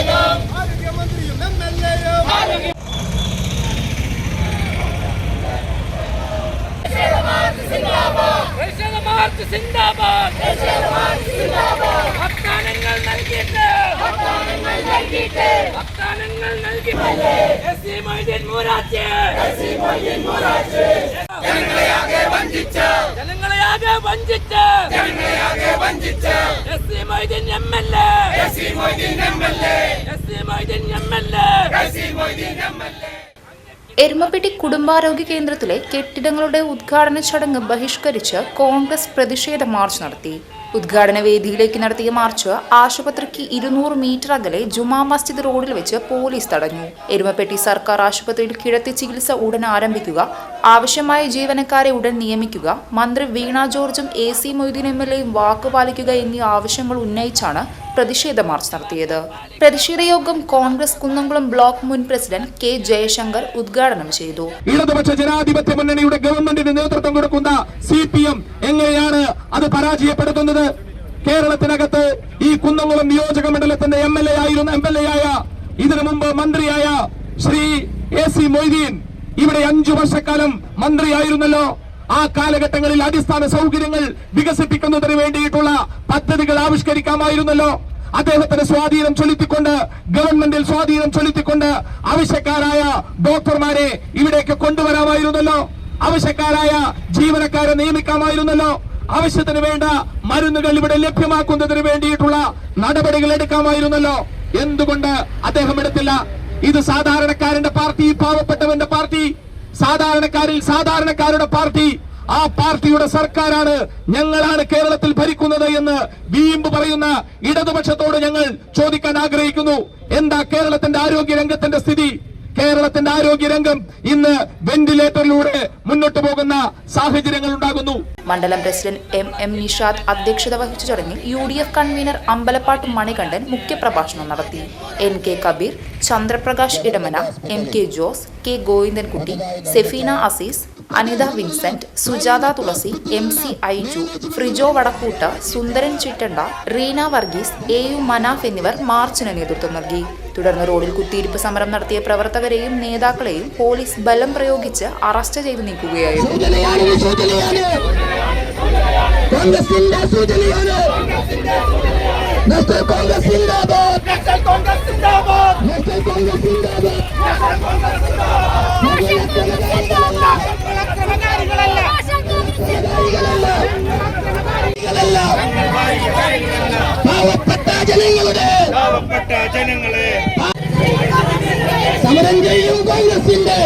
ആരോഗ്യമന്ത്രിയും M L എയും ദേശീയ March സിന്ദാബാദ് വാഗ്ദാനങ്ങൾ നൽകിയിട്ട് വാഗ്ദാനങ്ങൾ നൽകി S S C Moideen M L A. S C Moideen M L A. Erumapetty കുടുംബാരോഗ്യ കേന്ദ്രത്തിലെ കെട്ടിടങ്ങളുടെ ഉദ്ഘാടന ചടങ്ങ് ബഹിഷ്കരിച്ച് കോൺഗ്രസ് പ്രതിഷേധ മാർച്ച് നടത്തി. ഉദ്ഘാടന വേദിയിലേക്ക് നടത്തിയ മാർച്ച് ആശുപത്രിക്ക് ഇരുന്നൂറ് മീറ്റർ അകലെ ജുമാ മസ്ജിദ് റോഡിൽ വെച്ച് പോലീസ് തടഞ്ഞു. എരുമപ്പെട്ടി സർക്കാർ ആശുപത്രിയിൽ കിടത്തി ചികിത്സ ഉടൻ ആരംഭിക്കുക ആവശ്യമായ ജീവനക്കാരെ ഉടൻ നിയമിക്കുക മന്ത്രി വീണ ജോർജും A C Moideen M L എയും വാക്കുപാലിക്കുക എന്നീ ആവശ്യങ്ങൾ ഉന്നയിച്ചാണ് പ്രതിഷേധ മാർച്ച് നടത്തിയത്. പ്രതിഷേധ യോഗം കോൺഗ്രസ് കുന്നംകുളം ബ്ലോക്ക് മുൻ പ്രസിഡന്റ് കെ ജയശങ്കർ ഉദ്ഘാടനം ചെയ്തു. ഇടതുപക്ഷ ജനാധിപത്യ മുന്നണിയുടെ ഗവൺമെന്റിന് നേതൃത്വം കൊടുക്കുന്ന സി പി എം എങ്ങനെയാണ് അത് പരാജയപ്പെടുത്തുന്നത്. കേരളത്തിനകത്ത് ഈ കുന്നംകുളം നിയോജക മണ്ഡലത്തിന്റെ എം എൽ എ ആയിരുന്ന എം എൽ എ ആയ ഇതിനു മുമ്പ് മന്ത്രിയായ ശ്രീ എ സി മൊയ്തീൻ ഇവിടെ അഞ്ചു വർഷക്കാലം മന്ത്രിയായിരുന്നല്ലോ. ആ കാലഘട്ടങ്ങളിൽ അടിസ്ഥാന സൗകര്യങ്ങൾ വികസിപ്പിക്കുന്നതിന് വേണ്ടിയിട്ടുള്ള പദ്ധതികൾ ആവിഷ്കരിക്കാമായിരുന്നല്ലോ. അദ്ദേഹത്തിന് സ്വാധീനം ചൊലുത്തിക്കൊണ്ട് ഗവൺമെന്റിൽ സ്വാധീനം ചൊലുത്തിക്കൊണ്ട് ആവശ്യക്കാരായ ഡോക്ടർമാരെ ഇവിടേക്ക് കൊണ്ടുവരാമായിരുന്നല്ലോ. ആവശ്യക്കാരായ ജീവനക്കാരെ നിയമിക്കാമായിരുന്നല്ലോ. ആവശ്യത്തിന് വേണ്ട മരുന്നുകൾ ഇവിടെ ലഭ്യമാക്കുന്നതിന് വേണ്ടിയിട്ടുള്ള നടപടികൾ എടുക്കാമായിരുന്നല്ലോ. എന്തുകൊണ്ട് അദ്ദേഹം എടുത്തില്ല? ഇത് സാധാരണക്കാരന്റെ പാർട്ടി പാവപ്പെട്ടവന്റെ പാർട്ടി. സാധാരണക്കാരിൽ സാധാരണക്കാരുടെ പാർട്ടി. ആ പാർട്ടിയുടെ സർക്കാരാണ് ഞങ്ങളാണ് കേരളത്തിൽ ഭരിക്കുന്നത് എന്ന് വീമ്പ് പറയുന്ന ഇടതുപക്ഷത്തോട് ഞങ്ങൾ ചോദിക്കാൻ ആഗ്രഹിക്കുന്നു. എന്താ കേരളത്തിന്റെ ആരോഗ്യ രംഗത്തിന്റെ സ്ഥിതി? കേരളത്തിന്റെ ആരോഗ്യ രംഗം ഇന്ന് വെന്റിലേറ്ററിലൂടെ മുന്നോട്ട് പോകുന്ന സാഹചര്യങ്ങൾ ഉണ്ടാകുന്നു മണ്ഡലം പ്രസിഡന്റ് എം എം നിഷാദ് അധ്യക്ഷത വഹിച്ച ചടങ്ങിൽ U D F convener Ambalappattu Manikandan മുഖ്യപ്രഭാഷണം നടത്തി. N K Kabeer Chandraprakash Edamana M K Jose K Govindankutty Sefeena Azeez Anitha Vincent Sujatha Thulasi M C Aiju Frijo Vadakkoot Sundaran Chittanda Reena Varghese A U Manaf എന്നിവർ മാർച്ചിന് നേതൃത്വം നൽകി. തുടർന്ന് റോഡിൽ കുത്തിയിരിപ്പ് സമരം നടത്തിയ പ്രവർത്തകരെയും നേതാക്കളെയും പോലീസ് ബലം പ്രയോഗിച്ച് അറസ്റ്റ് ചെയ്തു നീക്കുകയായിരുന്നു. ജനങ്ങളുടെ സമരം ചെയ്യും കോൺഗ്രസിന്റെ.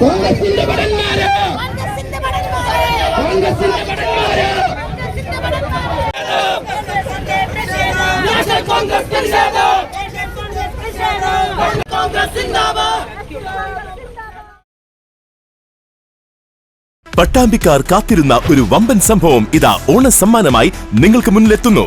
കോൺഗ്രസിന്റെ ഭടന്മാര്. കോൺഗ്രസിന്റെ ഭടന്മാര്. പട്ടാമ്പിക്കാർ കാത്തിരുന്ന ഒരു വമ്പൻ സംഭവം ഇതാ ഓണ സമ്മാനമായി നിങ്ങൾക്ക് മുന്നിലെത്തുന്നു.